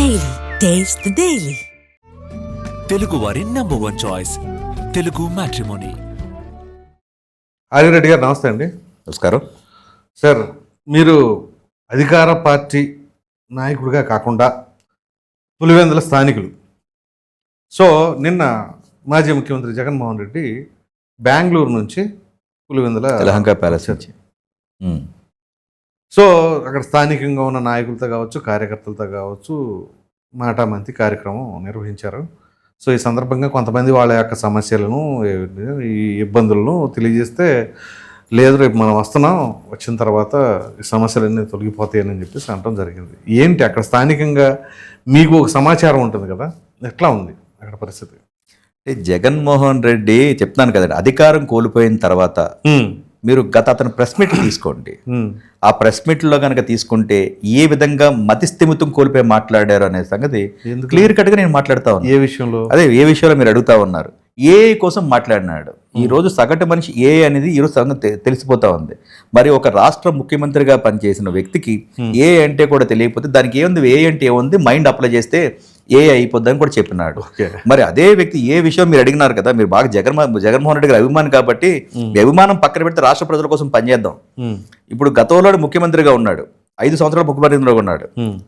Daily. Taste the Daily. Telugu వారి number one choice Telugu matrimony Arya Reddy గారు నమస్తే అండి. నమస్కారం. సార్ మీరు అధికార పార్టీ నాయకుడిగా కాకుండా పులివెందుల స్థానికులు. సో నిన్న మాజీ ముఖ్యమంత్రి జగన్మోహన్ రెడ్డి బెంగళూరు నుంచి పులివెందుల తెలంగాణ ప్యాలెస్ నుంచి. సో అక్కడ స్థానికంగా ఉన్న నాయకులతో కావచ్చు కార్యకర్తలతో కావచ్చు మాటామంతి కార్యక్రమం నిర్వహించారు. సో ఈ సందర్భంగా కొంతమంది వాళ్ళ యొక్క సమస్యలను ఈ ఇబ్బందులను తెలియజేస్తే లేదు రేపు మనం వస్తున్నాం వచ్చిన తర్వాత ఈ సమస్యలన్నీ తొలగిపోతాయని చెప్పేసి అనడం జరిగింది. ఏంటి అక్కడ స్థానికంగా మీకు ఒక సమాచారం ఉంటుంది కదా ఎట్లా ఉంది అక్కడ పరిస్థితి? అంటే జగన్మోహన్ రెడ్డి చెప్తున్నాను కదండి అధికారం కోల్పోయిన తర్వాత మీరు గత అతను ప్రెస్ మీట్ తీసుకోండి. ఆ ప్రెస్ మీట్లో కనుక తీసుకుంటే ఏ విధంగా మతిస్థిమితం కోల్పోయి మాట్లాడారు అనే సంగతి? క్లియర్ కట్గా నేను మాట్లాడుతా ఉన్నాను ఏ విషయంలో? అదే ఏ విషయంలో మీరు అడుగుతా ఉన్నారు? ఏ కోసం మాట్లాడినాడు? ఈ రోజు సగటు మనిషి ఏ అనేది ఈ రోజు సంగతి తెలిసిపోతా ఉంది. మరి ఒక రాష్ట్ర ముఖ్యమంత్రిగా పనిచేసిన వ్యక్తికి ఏ అంటే కూడా తెలియకపోతే దానికి ఏముంది? ఏ అంటే ఏముంది? మైండ్ అప్లై చేస్తే ఏ అయిపోద్దని కూడా చెప్పినాడు. మరి అదే వ్యక్తి ఏ విషయం మీరు అడిగినారు కదా మీరు బాగా జగన్ జగన్మోహన్ రెడ్డి గారి అభిమాని కాబట్టి మీ అభిమానం పక్కన పెడితే రాష్ట్ర ప్రజల కోసం పనిచేద్దాం ఇప్పుడు గతంలో ముఖ్యమంత్రిగా ఉన్నాడు. ఐదు సంవత్సరాలు ముఖ్యమంత్రిగా ఉన్నాడు.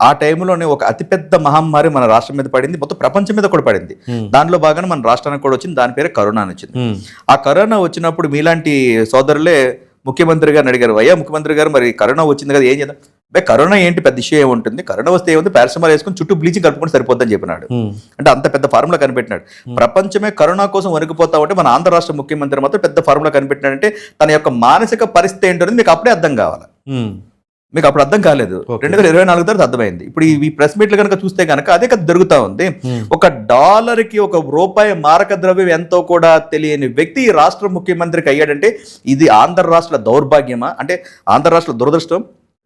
ఆ టైంలోనే ఒక అతిపెద్ద మహమ్మారి మన రాష్ట్రం మీద పడింది. మొత్తం ప్రపంచం మీద కూడా పడింది. దానిలో భాగంగా మన రాష్ట్రానికి కూడా వచ్చింది. దాని పేరే కరోనా అని వచ్చింది. ఆ కరోనా వచ్చినప్పుడు మీలాంటి సోదరులే ముఖ్యమంత్రి గారిని అడిగారు అయ్యా ముఖ్యమంత్రి గారు మరి కరోనా వచ్చింది కదా ఏం చేద్దాం? బే కరోనా ఏంటి పెద్ద ఇష్యూ ఏముంటుంది కరోనా వస్తే ఏముంది? పారాసిటమాల్ వేసుకుని చుట్టూ బ్లీచింగ్ కలుపుకొని సరిపోద్దని చెప్పినాడు. అంటే అంత పెద్ద ఫార్ములా కనిపెట్టినాడు. ప్రపంచమే కరోనా కోసం వణికిపోతా ఉంటే మన ఆంధ్ర రాష్ట్ర ముఖ్యమంత్రి మాత్రం పెద్ద ఫార్ములా కనిపెట్టినాడంటే తన యొక్క మానసిక పరిస్థితి ఏంటో మీకు అప్పుడే అర్థం కావాలి? మీకు అప్పుడు అర్థం కాలేదు. రెండు వేల ఇరవై నాలుగు తర్వాత అర్థమైంది. ఇప్పుడు ఈ ప్రెస్ మీట్లు కనుక చూస్తే కనుక అదే కదా జరుగుతా ఉంది. ఒక డాలర్కి ఒక రూపాయి మారక ద్రవ్యం ఎంతో కూడా తెలియని వ్యక్తి ఈ రాష్ట్ర ముఖ్యమంత్రికి అయ్యాడంటే ఇది ఆంధ్ర రాష్ట్ర దౌర్భాగ్యమా? అంటే ఆంధ్ర రాష్ట్ర దురదృష్టం?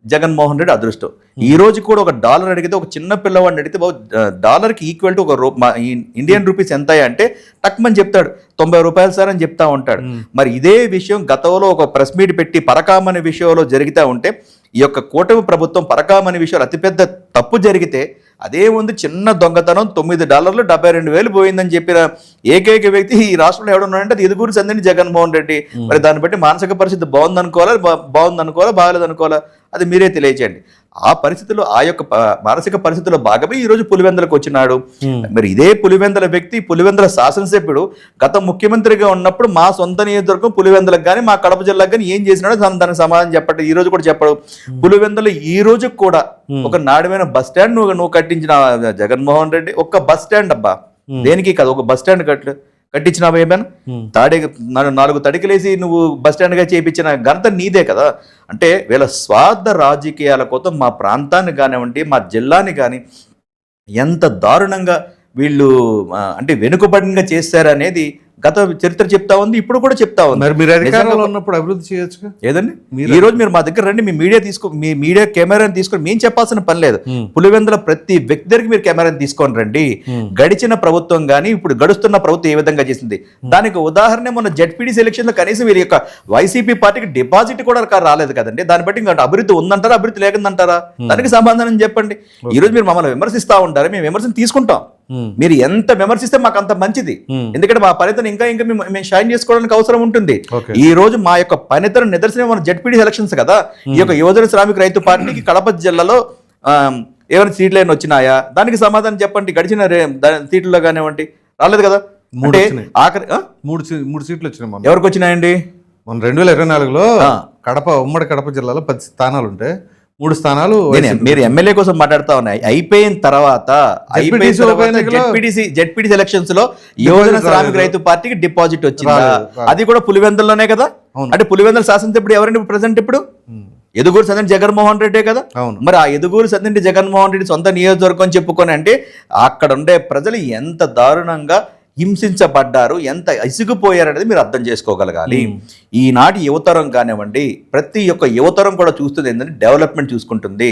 జగన్మోహన్ రెడ్డి అదృష్టం. ఈ రోజు కూడా ఒక డాలర్ అడిగితే ఒక చిన్న పిల్లవాడిని అడిగితే బాబు, ఆ, డాలర్కి ఈక్వల్ టు ఒక రూ మా- ఈ ఇండియన్ రూపీస్ ఎంత అంటే టక్మని చెప్తాడు. తొంభై రూపాయలు సార్ అని చెప్తా ఉంటాడు. మరి ఇదే విషయం గతంలో ఒక ప్రెస్ మీట్ పెట్టి పరకామని విషయంలో జరుగుతూ ఉంటే ఈ యొక్క కూటమి ప్రభుత్వం పరకామని విషయంలో అతిపెద్ద తప్పు జరిగితే అదే ఉంది చిన్న దొంగతనం తొమ్మిది డాలర్లు డెబ్బై రెండు వేలు పోయిందని చెప్పిన ఏకైక వ్యక్తి ఈ రాష్ట్రంలో ఎవడున్నాడంటే అది ఎదుగురు సందని జగన్మోహన్ రెడ్డి. మరి దాన్ని బట్టి మానసిక పరిస్థితి బాగుంది అనుకోవాలా బా- బాగుంది అనుకోవాలా బాగలేదు అనుకోవాలా అది మీరే తెలియచేయండి. ఆ పరిస్థితిలో ఆ యొక్క మానసిక పరిస్థితిలో భాగమే ఈ రోజు పులివెందలకు వచ్చినాడు. మరి ఇదే పులివెందల వ్యక్తి పులివెందల శాసనసభ్యుడు గత ముఖ్యమంత్రిగా ఉన్నప్పుడు మా సొంత నియోజకవర్గం పులివెందలకు కానీ మా కడప జిల్లాకు కానీ ఏం చేసినాడో దాని దానికి సమాధానం చెప్పండి. ఈ రోజు కూడా చెప్పడు. పులివెందలు ఈ రోజు కూడా ఒక నాడమైన బస్ స్టాండ్ నువ్వు నువ్వు కట్టించిన జగన్మోహన్ రెడ్డి ఒక్క బస్ స్టాండ్ అబ్బా. దేనికి కాదు ఒక బస్ స్టాండ్ కట్టు కట్టించినావా ఏమైనా? తాడే నాలుగు- తడికలేసి నువ్వు బస్ స్టాండ్గా చేయించిన ఘనత నీదే కదా. అంటే వీళ్ళ స్వార్థ రాజకీయాల కోసం మా ప్రాంతాన్ని కానివ్వండి మా జిల్లాని కానీ ఎంత దారుణంగా వీళ్ళు అంటే వెనుకబడిగా చేశారనేది గత చరిత్ర చెప్తా ఉంది ఇప్పుడు కూడా చెప్తా ఉంది. మరి మీరు అధికారంలో ఉన్నప్పుడు అభివృద్ధి చేయొచ్చుగా? ఏదండి? ఈ రోజు మీరు మా దగ్గర రండి మీ మీడియా తీసుకో మీ మీడియా కెమెరాని తీసుకొని మేము చెప్పాల్సిన పని లేదు. పులివెందుల ప్రతి వ్యక్తి దగ్గరికి మీరు కెమెరాని తీసుకొని రండి. గడిచిన ప్రభుత్వం కానీ ఇప్పుడు గడుస్తున్న ప్రభుత్వం ఏ విధంగా చేసింది? దానికి ఉదాహరణ మొన్న జెడ్పీడీసీ ఎలక్షన్లో కనీసం వీరి యొక్క వైసీపీ పార్టీకి డిపాజిట్ కూడా రాలేదు కదండి. దాన్ని బట్టి ఇంకా అభివృద్ధి ఉందంటారా అభివృద్ధి లేకుందంటారా? దానికి సమాధానం చెప్పండి. ఈ రోజు మీరు మమ్మల్ని విమర్శిస్తా ఉంటారు మేము విమర్శను తీసుకుంటాం. మీరు ఎంత విమర్శిస్తే మాకు అంత మంచిది. ఎందుకంటే మా పనితనం ఇంకా ఇంకా మేము షైన్ చేసుకోవడానికి అవసరం ఉంటుంది. ఈ రోజు మా యొక్క పనితనం నిదర్శనం మన జడ్పీడీ ఎలక్షన్స్ కదా. ఈ యొక్క యువజన శ్రామిక రైతు పార్టీకి కడప జిల్లాలో ఏమైనా సీట్లు అయినా వచ్చినాయా? దానికి సమాధానం చెప్పండి. గడిచిన సీట్లలో కానివ్వండి. రాలేదు కదా? అంటే. ఆఖరి? మూడు మూడు సీట్లు వచ్చినాయి ఎవరికి వచ్చినాయండి? మన రెండు వేల ఇరవై నాలుగులో. కడప ఉమ్మడి కడప జిల్లాలో పది స్థానాలు ఉంటే మూడు స్థానాలు. మీరు ఎమ్మెల్యే కోసం మాట్లాడుతా ఉన్నాయి అయిపోయిన తర్వాత జెడ్పీటీసీ జెడ్పీటీసీ ఎలక్షన్స్లో యువజన. శ్రామిక రైతు పార్టీకి డిపాజిట్ వచ్చిందా. అది కూడా పులివెందుల్లోనే కదా అవును. అంటే పులివెందుల శాసనసభ్యుడు ఎవరండి ప్రజెంట్ ఇప్పుడు ఎదుగూరు సందండి జగన్మోహన్ రెడ్డే కదా అవును మరి ఆ ఎదుగూరు సందండి జగన్మోహన్ రెడ్డి సొంత నియోజకవర్గం చెప్పుకొని అంటే అక్కడ ఉండే ప్రజలు ఎంత దారుణంగా హింసించబడ్డారు ఎంత ఇసుగుపోయారనేది మీరు అర్థం చేసుకోగలగాలి. ఈనాటి యువతరం కానివ్వండి ప్రతి ఒక్క యువతరం కూడా చూస్తుంది ఏంటంటే డెవలప్మెంట్ చూసుకుంటుంది.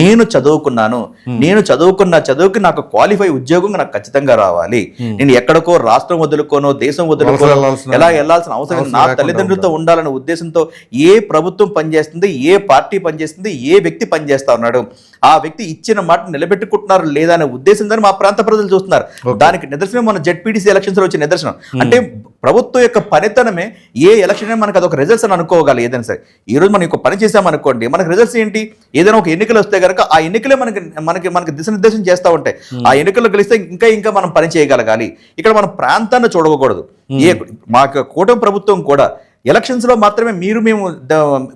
నేను చదువుకున్నాను. నేను చదువుకున్న చదువుకి నాకు క్వాలిఫై ఉద్యోగం నాకు ఖచ్చితంగా రావాలి. నేను ఎక్కడికో రాష్ట్రం వదులుకోనో దేశం వదులుకోనో ఎలా వెళ్ళాల్సిన అవసరం నా తల్లిదండ్రులతో ఉండాలనే ఉద్దేశంతో ఏ ప్రభుత్వం పనిచేస్తుంది ఏ పార్టీ పనిచేస్తుంది ఏ వ్యక్తి పనిచేస్తా ఉన్నాడు. ఆ వ్యక్తి ఇచ్చిన మాట నిలబెట్టుకుంటున్నారు లేదా అనే ఉద్దేశంతో మా ప్రాంత ప్రజలు చూస్తున్నారు. దానికి నిదర్శనం మన జెడ్పీటీసీ ఎలక్షన్స్లో వచ్చిన నిదర్శనం. అంటే ప్రభుత్వం యొక్క పనితనమే ఏ ఎలక్షన్ అయినా మనకు అదొక రిజల్ట్స్ అని అనుకోవాలి ఏదైనా సరే. ఈ రోజు మనం ఒక పని చేసామనుకోండి మనకు రిజల్ట్స్ ఏంటి? ఏదైనా ఒక ఎన్నికలు వస్తే కనుక ఆ ఎన్నికలే మనకి మనకి మనకి దిశనిర్దేశం చేస్తూ ఉంటాయి. ఆ ఎన్నికల్లో గెలిస్తే ఇంకా ఇంకా మనం పని చేయగలగాలి. ఇక్కడ మన ప్రాంతాన్ని చూడకూడదు. ఏ మా కూటమి ప్రభుత్వం కూడా ఎలక్షన్స్లో మాత్రమే మీరు మేము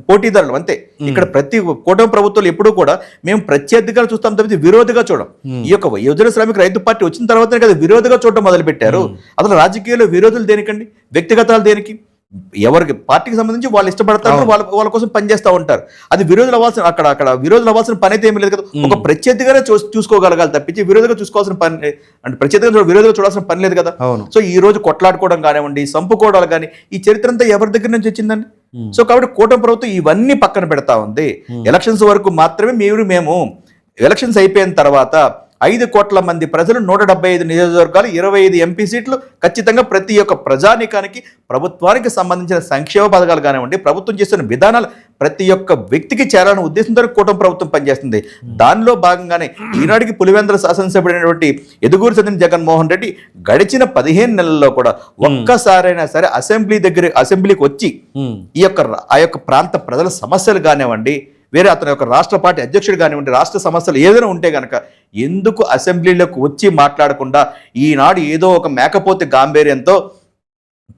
పోటీదారులు అంతే. ఇక్కడ ప్రతి కూటమి ప్రభుత్వాలు ఎప్పుడూ కూడా మేము ప్రత్యర్థిగా చూస్తాం తప్పితే విరోధిగా చూడం. ఈ యొక్క యువజన శ్రామిక రైతు పార్టీ వచ్చిన తర్వాతనే కదా విరోధిగా చూడటం మొదలు పెట్టారు అసలు రాజకీయాల్లో విరోధులు దేనికండి? వ్యక్తిగతాలు దేనికి? ఎవరికి పార్టీకి సంబంధించి వాళ్ళు ఇష్టపడతారు వాళ్ళ వాళ్ళ కోసం పనిచేస్తూ ఉంటారు. అది విరోధులు అవ్వాల్సిన అక్కడ అక్కడ విరోధులు అవ్వాల్సిన పని అయితే ఏమీ లేదు కదా. ఒక ప్రత్యర్థిగానే చూసుకోగలగాలి తప్పించి విరోధిగా చూసుకోవాల్సిన పని అంటే ప్రత్యర్థిగా విరోధిగా చూడాల్సిన పని లేదు కదా. సో ఈ రోజు కొట్లాడుకోవడం కానివ్వండి సంపుకోవడాలు కానీ ఈ చరిత్ర అంతా ఎవరి దగ్గర నుంచి వచ్చిందండి? సో కాబట్టి కూటమి ప్రభుత్వం ఇవన్నీ పక్కన పెడతా ఉంది. ఎలక్షన్స్ వరకు మాత్రమే మీరు మేము ఎలక్షన్స్ అయిపోయిన తర్వాత ఐదు కోట్ల మంది ప్రజలు నూట డెబ్బై ఐదు నియోజకవర్గాలు ఇరవై ఐదు ఎంపీ సీట్లు ఖచ్చితంగా ప్రతి ఒక్క ప్రజానీకానికి ప్రభుత్వానికి సంబంధించిన సంక్షేమ పథకాలు కానివ్వండి ప్రభుత్వం చేస్తున్న విధానాలు ప్రతి ఒక్క వ్యక్తికి చేరాలనే ఉద్దేశంతో కూటమి ప్రభుత్వం పనిచేస్తుంది. దానిలో భాగంగానే ఈనాటికి పులివెందుల శాసనసభ్యుడైనటువంటి ఎదుగూరు సత్యన్ జగన్మోహన్ రెడ్డి గడిచిన పదిహేను నెలల్లో కూడా ఒక్కసారైనా సరే అసెంబ్లీ దగ్గర అసెంబ్లీకి వచ్చి ఈ యొక్క ఆ యొక్క ప్రాంత ప్రజల సమస్యలు కానివ్వండి వేరే అతని యొక్క రాష్ట్ర పార్టీ అధ్యక్షుడు కానివ్వండి రాష్ట్ర సమస్యలు ఏదైనా ఉంటే కనుక ఎందుకు అసెంబ్లీలోకి వచ్చి మాట్లాడకుండా ఈనాడు ఏదో ఒక మేకపోతే గాంభీర్యంతో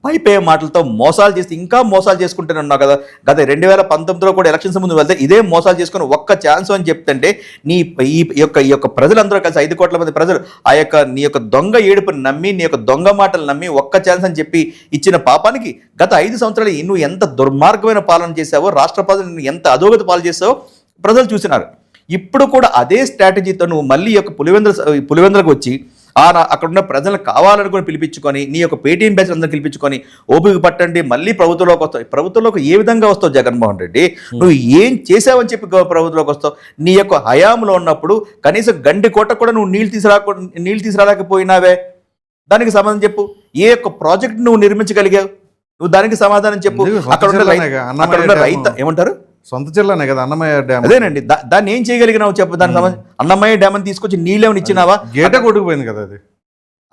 పైపే మాటలతో మోసాలు చేస్తే ఇంకా మోసాలు చేసుకుంటూనే ఉన్నావు కదా. గత రెండు వేల పంతొమ్మిదిలో కూడా ఎలక్షన్స్ ముందు వెళ్తే ఇదే మోసాలు చేసుకుని ఒక్క ఛాన్స్ అని చెప్తుంటే నీ ఈ యొక్క ఈ యొక్క ప్రజలందరూ కలిసి ఐదు కోట్ల మంది ప్రజలు ఆ యొక్క నీ యొక్క దొంగ ఏడుపుని నమ్మి నీ యొక్క దొంగ మాటలు నమ్మి ఒక్క ఛాన్స్ అని చెప్పి ఇచ్చిన పాపానికి గత ఐదు సంవత్సరాలు నువ్వు ఎంత దుర్మార్గమైన పాలన చేశావో రాష్ట్ర ప్రజలు ఎంత అధోగతి పాలు చేసావో ప్రజలు చూసినారు. ఇప్పుడు కూడా అదే స్ట్రాటజీతో నువ్వు మళ్ళీ యొక్క పులివెందుల పులివెందులకు వచ్చి అక్కడ ఉన్న ప్రజలు కావాలనుకుని పిలిపించుకొని నీ యొక్క పేటీఎం బ్యాచ్ అందరూ పిలిపించుకొని ఓపిక పట్టండి మళ్ళీ ప్రభుత్వంలోకి వస్తావు. ప్రభుత్వంలోకి ఏ విధంగా వస్తావు జగన్మోహన్ రెడ్డి? నువ్వు ఏం చేసావని చెప్పి ప్రభుత్వంలోకి వస్తావు. నీ యొక్క హయాంలో ఉన్నప్పుడు కనీసం గండి కొట్ట కూడా నువ్వు నీళ్ళు తీసుకురాకు నీళ్ళు తీసుకురాలేకపోయినావే దానికి సమాధానం చెప్పు. ఏ యొక్క ప్రాజెక్ట్ నువ్వు నిర్మించగలిగావు? నువ్వు దానికి సమాధానం చెప్పు. అక్కడ ఉన్న అక్కడ. రైత ఏమంటారు? సొంత జిల్లానే కదా అన్నమయ్య డ్యామ్. అదేనండి. దాన్ని ఏం చేయగలిగినావు చెప్పు దానికి సంబంధించి? అన్నమయ్య డ్యామ్ అని తీసుకొచ్చి నీళ్ళేమని ఇచ్చినావా? గేట కొట్టుకుపోయింది కదా అది.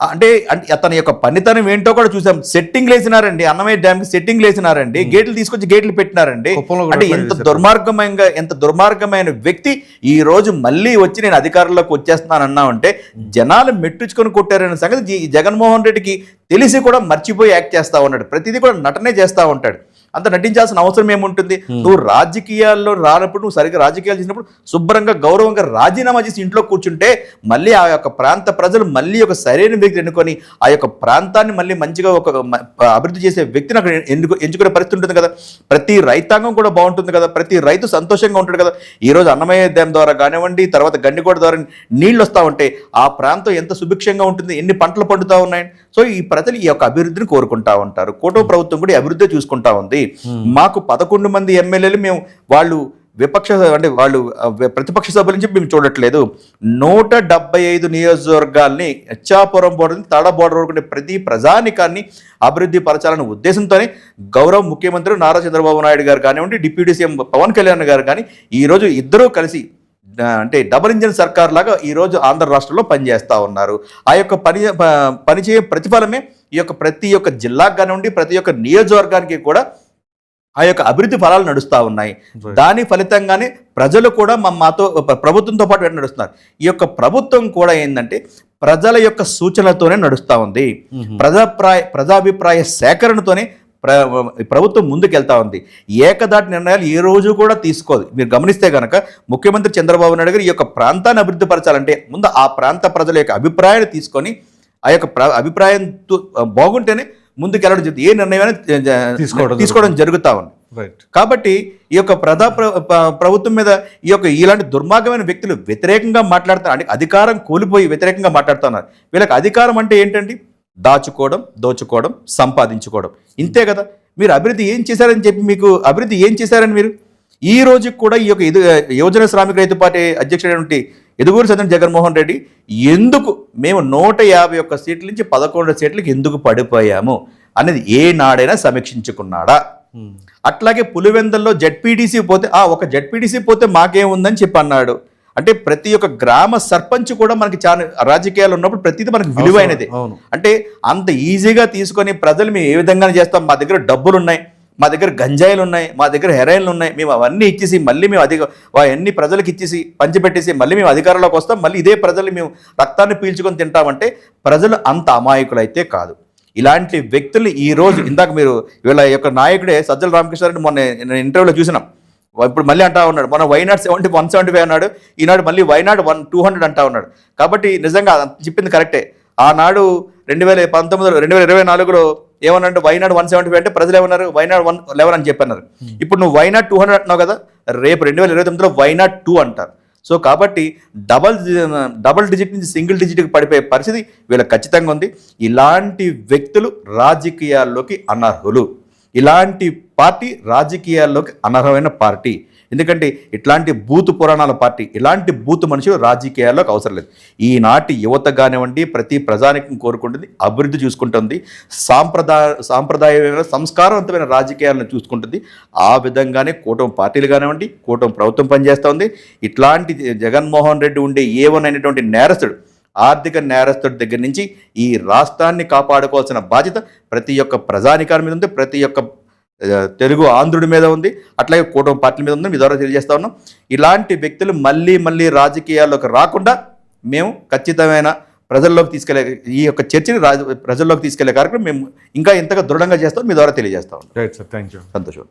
అంటే అంటే అతని యొక్క పనితనం ఏంటో కూడా చూసాం. సెట్టింగ్ వేసినారండి అన్నమయ్య డ్యామ్కి సెట్టింగ్ వేసినారండి గేట్లు తీసుకొచ్చి గేట్లు పెట్టినారండి. అంటే ఎంత. దుర్మార్గమైన ఎంత దుర్మార్గమైన వ్యక్తి ఈ రోజు మళ్ళీ వచ్చి నేను అధికారంలోకి వచ్చేస్తున్నాను అన్నామంటే జనాలు మెట్టించుకొని కొట్టారనే సంగతి జగన్మోహన్ రెడ్డికి తెలిసి కూడా మర్చిపోయి యాక్ట్ చేస్తా ఉన్నాడు. ప్రతిదీ కూడా నటనే చేస్తా ఉంటాడు. అంత నటించాల్సిన అవసరం ఏముంటుంది? నువ్వు రాజకీయాల్లో రానప్పుడు నువ్వు సరిగ్గా రాజకీయాలు చేసినప్పుడు శుభ్రంగా గౌరవంగా రాజీనామా చేసి ఇంట్లో కూర్చుంటే మళ్ళీ ఆ యొక్క ప్రాంత ప్రజలు మళ్ళీ ఒక సరైన వ్యక్తి ఎన్నుకొని ఆ యొక్క ప్రాంతాన్ని మళ్ళీ మంచిగా ఒక అభివృద్ధి చేసే వ్యక్తిని అక్కడ ఎన్నుకో ఎంచుకునే పరిస్థితి ఉంటుంది కదా? ప్రతి రైతాంగం కూడా బాగుంటుంది కదా? ప్రతి రైతు సంతోషంగా ఉంటాడు కదా? ఈ రోజు అన్నమయ్య డ్యామ్ ద్వారా కానివ్వండి తర్వాత గండికోట ద్వారా నీళ్ళు వస్తూ ఉంటే ఆ ప్రాంతం ఎంత సుభిక్షంగా ఉంటుంది? ఎన్ని పంటలు పండుతూ ఉన్నాయి? సో ఈ ప్రజలు ఈ యొక్క అభివృద్ధిని కోరుకుంటా ఉంటారు. కూటమి ప్రభుత్వం కూడా ఈ అభివృద్ధి చూసుకుంటా ఉంది. మాకు పదకొండు మంది ఎమ్మెల్యేలు మేము వాళ్ళు విపక్ష అంటే వాళ్ళు ప్రతిపక్ష సభ్యుల నుంచి మేము చూడట్లేదు. నూట డెబ్బై ఐదు నియోజకవర్గాల్ని ఇచ్చాపురం బోర్డు తడ బోర్డర్ వరకు ఉండే ప్రతి ప్రజానికాన్ని అభివృద్ధి పరచాలనే ఉద్దేశంతోనే గౌరవ ముఖ్యమంత్రి నారా చంద్రబాబు నాయుడు గారు కానివ్వండి డిప్యూటీ సీఎం పవన్ కళ్యాణ్ గారు కానీ ఈరోజు ఇద్దరూ కలిసి అంటే డబల్ ఇంజిన్ సర్కార్ లాగా ఈ రోజు ఆంధ్ర రాష్ట్రంలో పనిచేస్తా ఉన్నారు. ఆ యొక్క పని పనిచేయ ప్రతిఫలమే ఈ యొక్క ప్రతి ఒక్క జిల్లాకు కానివ్వండి ప్రతి ఒక్క నియోజకవర్గానికి కూడా ఆ యొక్క అభివృద్ధి ఫలాలు నడుస్తూ ఉన్నాయి. దాని ఫలితంగానే ప్రజలు కూడా మా మాతో ప్ర- ప్రభుత్వంతో పాటు వెంట నడుస్తున్నారు. ఈ యొక్క ప్రభుత్వం కూడా ఏంటంటే ప్రజల యొక్క సూచనలతోనే నడుస్తూ ఉంది. ప్రజాప్రాయ ప్రజాభిప్రాయ సేకరణతోనే ప్ర ప్రభుత్వం ముందుకెళ్తా ఉంది. ఏకదాటి నిర్ణయాలు ఏ రోజు కూడా తీసుకోదు. మీరు గమనిస్తే కనుక ముఖ్యమంత్రి చంద్రబాబు నాయుడు గారు ఈ యొక్క ప్రాంతాన్ని అభివృద్ధి పరచాలంటే ముందు ఆ ప్రాంత ప్రజల యొక్క అభిప్రాయాన్ని తీసుకొని ఆ యొక్క ప్ర అభిప్రాయం బాగుంటేనే ముందుకెళ్ళడం జరుగుతుంది. ఏ నిర్ణయమైనా తీసుకోవడం తీసుకోవడం జరుగుతూ ఉంది. కాబట్టి ఈ యొక్క ప్రజా ప్ర- ప- ప్రభుత్వం మీద ఈ యొక్క ఇలాంటి దుర్మార్గమైన వ్యక్తులు వ్యతిరేకంగా మాట్లాడుతున్నారు. అంటే అధికారం కోల్పోయి వ్యతిరేకంగా మాట్లాడుతున్నారు. వీళ్ళకి అధికారం అంటే ఏంటండి? దాచుకోవడం దోచుకోవడం సంపాదించుకోవడం. ఇంతే కదా. మీరు అభివృద్ధి ఏం చేశారని చెప్పి మీకు అభివృద్ధి ఏం చేశారని మీరు? ఈ రోజుకి కూడా ఈ యొక్క యువజన శ్రామిక రైతు పార్టీ అధ్యక్షుడైనటువంటి ఎదుగూరు సదన్ జగన్మోహన్ రెడ్డి ఎందుకు మేము నూట యాభై ఒక్క సీట్ల నుంచి పదకొండు సీట్లకు ఎందుకు పడిపోయాము అనేది ఏ నాడైనా సమీక్షించుకున్నాడా? అట్లాగే పులివెందల్లో జడ్పీటీసీ పోతే ఆ ఒక జడ్పీటీసీ పోతే మాకేముందని చెప్పి అన్నాడు. అంటే ప్రతి ఒక్క గ్రామ సర్పంచ్ కూడా మనకి చాలా రాజకీయాలు ఉన్నప్పుడు ప్రతిదీ మనకి విలువైనదే. అంటే అంత ఈజీగా తీసుకొని ప్రజలు మేము ఏ విధంగా చేస్తాం మా దగ్గర డబ్బులు ఉన్నాయి మా దగ్గర గంజాయిలు ఉన్నాయి మా దగ్గర హెరాయిన్లు ఉన్నాయి మేము అవన్నీ ఇచ్చేసి మళ్ళీ మేము అధిక అవన్నీ ప్రజలకు ఇచ్చేసి పంచిపెట్టేసి మళ్ళీ మేము అధికారంలోకి వస్తాం మళ్ళీ ఇదే ప్రజలు మేము రక్తాన్ని పీల్చుకొని తింటామంటే ప్రజలు అంత అమాయకులైతే కాదు. ఇలాంటి వ్యక్తులు ఈ రోజు ఇందాక మీరు వీళ్ళ యొక్క నాయకుడే సజ్జల రామకృష్ణారెడ్డి మొన్న నేను ఇంటర్వ్యూలో చూసినాం. ఇప్పుడు మళ్ళీ అంటా ఉన్నాడు మన why not seventy one seventy five అన్నాడు ఈనాడు మళ్ళీ వైనాడ్ వన్ టూ హండ్రెడ్ అంటా ఉన్నాడు. కాబట్టి నిజంగా చెప్పింది కరెక్టే. ఆనాడు రెండు వేల పంతొమ్మిదిలో రెండు వేల ఇరవై నాలుగులో ఏమన్నాడు? వైనాడ్ వన్ సెవెంటీ ఫైవ్ అంటే ప్రజలు ఏమన్నారు వైనాడ్ వన్ లెవెన్ అని చెప్పన్నారు. ఇప్పుడు నువ్వు వైనాడ్ టూ హండ్రెడ్ అంటున్నావు కదా రేపు రెండు వేల ఇరవై తొమ్మిదిలో వైనాడ్ టూ అంటారు. సో కాబట్టి డబల్ డబల్ డిజిట్ నుంచి సింగిల్ డిజిట్కి పడిపోయే పరిస్థితి వీళ్ళకి ఖచ్చితంగా ఉంది. ఇలాంటి వ్యక్తులు రాజకీయాల్లోకి అనర్హులు. ఇలాంటి పార్టీ రాజకీయాల్లోకి అనర్హమైన పార్టీ. ఎందుకంటే ఇట్లాంటి బూతు పురాణాల పార్టీ ఇలాంటి బూతు మనుషులు రాజకీయాల్లోకి అవసరం లేదు. ఈనాటి యువత కానివ్వండి ప్రతి ప్రజానికం కోరుకుంటుంది అభివృద్ధి చూసుకుంటుంది సాంప్రదాయ సాంప్రదాయమైన సంస్కారవంతమైన రాజకీయాలను చూసుకుంటుంది. ఆ విధంగానే కూటమి పార్టీలు కానివ్వండి కూటమి ప్రభుత్వం పనిచేస్తూ ఉంది ఇట్లాంటి జగన్మోహన్ రెడ్డి ఉండే ఏవన్ అనేటువంటి నేరస్తుడు ఆర్థిక నేరస్తుడి దగ్గర నుంచి ఈ రాష్ట్రాన్ని కాపాడుకోవాల్సిన బాధ్యత ప్రతి ఒక్క ప్రజానికారి మీద ఉంది ప్రతి ఒక్క తెలుగు ఆంధ్రుడి మీద ఉంది. అట్లాగే కూటమి పార్టీల మీద ఉంది. మీ ద్వారా తెలియజేస్తా ఉన్నాం. ఇలాంటి వ్యక్తులు మళ్ళీ మళ్ళీ రాజకీయాల్లోకి రాకుండా మేము ఖచ్చితమైన ప్రజల్లోకి తీసుకెళ్ళే ఈ యొక్క చర్చని రాజ ప్రజల్లోకి తీసుకెళ్ళే కార్యక్రమం మేము ఇంకా ఇంతగా దృఢంగా చేస్తాం మీ ద్వారా తెలియజేస్తా ఉన్నాం. రైట్ సార్ థ్యాంక్ యూ సంతోషం.